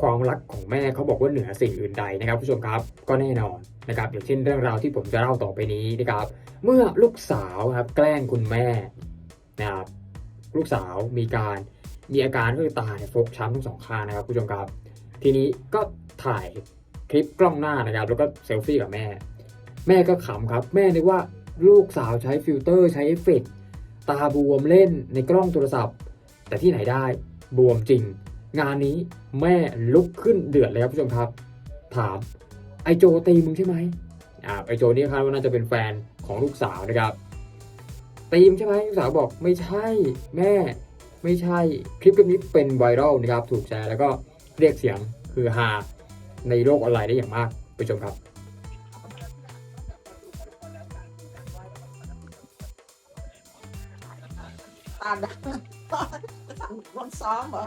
ความรักของแม่เขาบอกว่าเหนือสิ่งอื่นใดนะครับผู้ชมครับก็แน่นอนนะครับอย่างเช่นเรื่องราวที่ผมจะเล่าต่อไปนี้นะครับ เมื่อลูกสาวครับแกล้งคุณแม่นะครับลูกสาวมีการมีอาการก็คือตาเนี่ยฟกช้ำทั้งสองข้างนะครับผู้ชมครับ ทีนี้ก็ถ่ายคลิปกล้องหน้านะครับ แล้วก็เซลฟี่กับแม่ แม่ก็ขำครับ แม่นึกว่าลูกสาวใช้ฟิลเตอร์ใช้เอฟเฟกต์ตาบวมเล่นในกล้องโทรศัพท์ แต่ที่ไหนได้บวมจริง งานนี้แม่ลุกขึ้นเดือดเลยครับผู้ชมครับ ถามไอโจตีมึงใช่ไหมอ่าไอโจนี่คาดว่าน่าจะเป็นแฟนของลูกสาวนะครับตีมงใช่ไหมลูกสาวบอกไม่ใช่แม่ ไม่ใช่คลิปคลิปนี้เป็นไวรัลนะครับ ถูกแชร์แล้วก็เรียกเสียงคือฮาในโลกออนไลน์ได้อย่างมากไปชมครับ ตาดำวันซ้อมเหรอ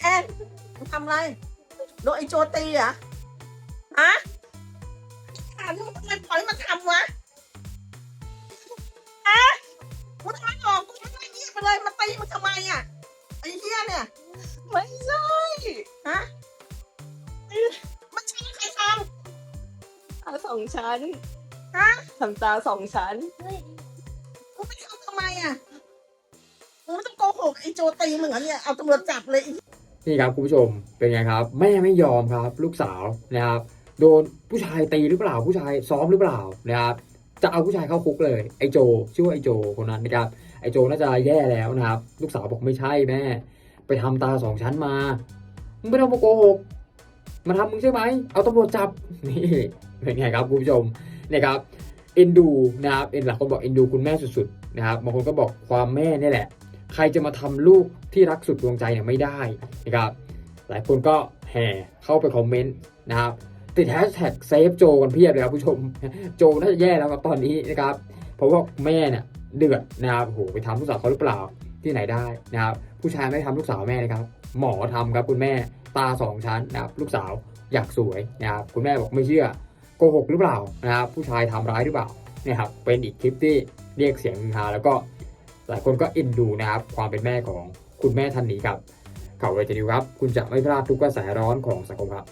แอนทำอะไรโดนไอโจตีเหรอะฮะถามมึงทำไมปล่อยมาทำวะฮะมึงทำไมออกมึงทำไมเงียบไปเลยมาตีมึงทำไมอะไอ้เหี้ยเนี่ย ไม่ใช่ สองชั้นำฮะทำตาสองชั้นมึงไม่ทำทำไมอะมึงไม่ต้องโกหกไอ้โจตีมึงเหรอเนี่ย เอาตำรวจจับเลยไอ้นี่ครับคุณผู้ชมเป็นไงครับ แม่ไม่ยอมครับ ลูกสาวนะครับ โดนผู้ชายตีหรือเปล่าผู้ชายซ้อมหรือเปล่านะครับ จะเอาผู้ชายเข้าคุกเลยไอโจชื่อว่าไอโจคนนั้นนะครับไอโจน่าจะแย่แล้วนะครับ ลูกสาวบอกไม่ใช่แม่ ไปทำตาสองชั้นมามึงไม่ต้องมาโกหกมาทำมึงใช่ไหมเอาตำรวจจับนี่ เป็นไงครับคุณผู้ชมนะครับเอ็นดูนะครับเอ็นหลักคนบอกเอ็นดูคุณแม่สุดๆนะครับบางคนก็บอกความแม่เนี่ยแหละ ใครจะมาทำลูกที่รักสุดดวงใจเนี่ยไม่ได้นะครับหลายคนก็แห่เข้าไปคอมเมนต์นะครับติดแฮชแท็กเซฟโจกันเพียบเลยครับผู้ชมโจน่าจะแย่แล้วครับตอนนี้นะครับเพราะว่าแม่เนี่ยเดือดนะครับโอ้โหไปทำลูกสาวเขาหรือเปล่าที่ไหนได้นะครับผู้ชายไม่ทำลูกสาวแม่นะครับหมอทำครับคุณแม่ตาสองชั้นนะครับลูกสาวอยากสวยนะครับคุณแม่บอกไม่เชื่อ โกหกหรือเปล่านะครับผู้ชายทำร้ายหรือเปล่าเนี่ยครับเป็นอีกคลิปที่เรียกเสียงฮือฮาแล้วก็หลายคนก็เอ็นดูนะครับความเป็นแม่ของคุณแม่ท่านนี้ครับข่าวเวทีนิวครับ คุณจะไม่พลาดทุกกระแสร้อนของสังคมครับ